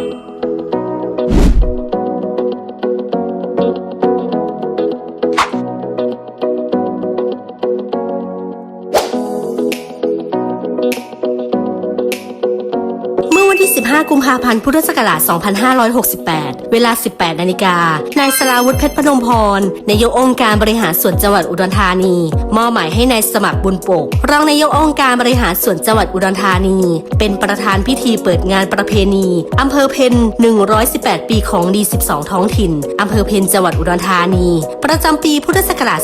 เที่ 15 กุมภาพันธ์พุทธศักราช 2568 เวลา 18 นาฬิกา นายสราวุธเพชรพนมพรนายกองค์การบริหารส่วนจังหวัดอุดรธานี มอบหมายให้นายสมัครบุญปก รองนายกองค์การบริหารส่วนจังหวัดอุดรธานี เป็นประธานพิธีเปิดงานประเพณีอำเภอเพน118 ปีของดี 12 ท้องถิ่นอำเภอเพนจังหวัดอุดรธานี ประจำปีพุทธศักราช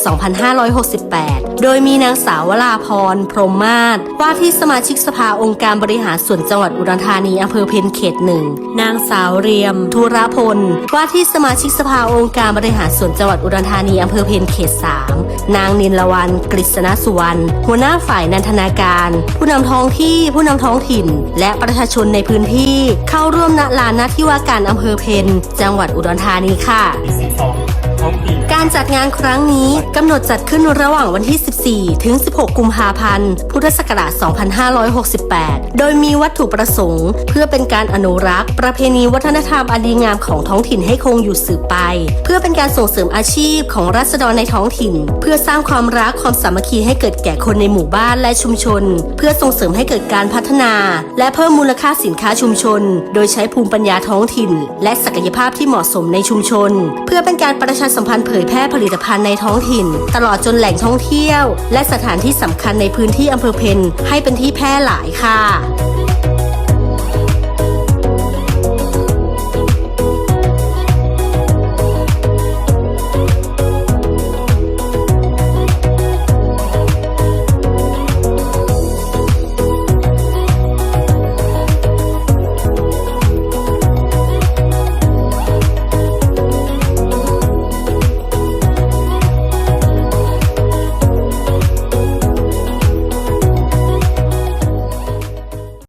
2568 โดยมีนางสาววราพร พรหมมาศว่าที่สมาชิกสภาองค์การบริหารส่วนจังหวัดอุดรธานีอำเภอเพนเขตหนึ่ง นางสาวเรียมธุรพล ว่าที่สมาชิกสภาองค์การบริหารส่วนจังหวัดอุดรธานีอำเภอเพนเขตสามนางนินละวันกฤษณสุวรรณหัวหน้าฝ่ายนันทนาการ ผู้นำท้องที่ผู้นำท้องถิ่น และประชาชนในพื้นที่ เข้าร่วมณลานหน้าที่ว่าการอำเภอเพนจังหวัดอุดรธานีค่ะ12ท้องถิ่น การจัดงานครั้งนี้กำหนดจัดขึ้นระหว่างวันที่ 14 ถึง 16 กุมภาพันธ์ พุทธศักราช 2568 โดยมีวัตถุประสงค์ เพื่อเป็นการอนุรักษ์ ประเพณีวัฒนธรรมอันดีงามของท้องถิ่นให้คงอยู่สืบไป เพื่อเป็นการส่งเสริมอาชีพของรัษฎรในท้องถิ่น เพื่อสร้างความรักความสามัคคีให้เกิดแก่คนในหมู่บ้านและชุมชน เพื่อส่งเสริมให้เกิดการพัฒนา และเพิ่มมูลค่าสินค้าชุมชน โดยใช้ภูมิปัญญาท้องถิ่น และศักยภาพที่เหมาะสมในชุมชน เพื่อเป็นการประชาสัมพันธ์เผยแพร่ผลิตภัณฑ์ในท้องถิ่น ตลอดจนแหล่งท่องเที่ยว และสถานที่สำคัญในพื้นที่อำเภอเพนให้เป็นที่แพร่หลายค่ะ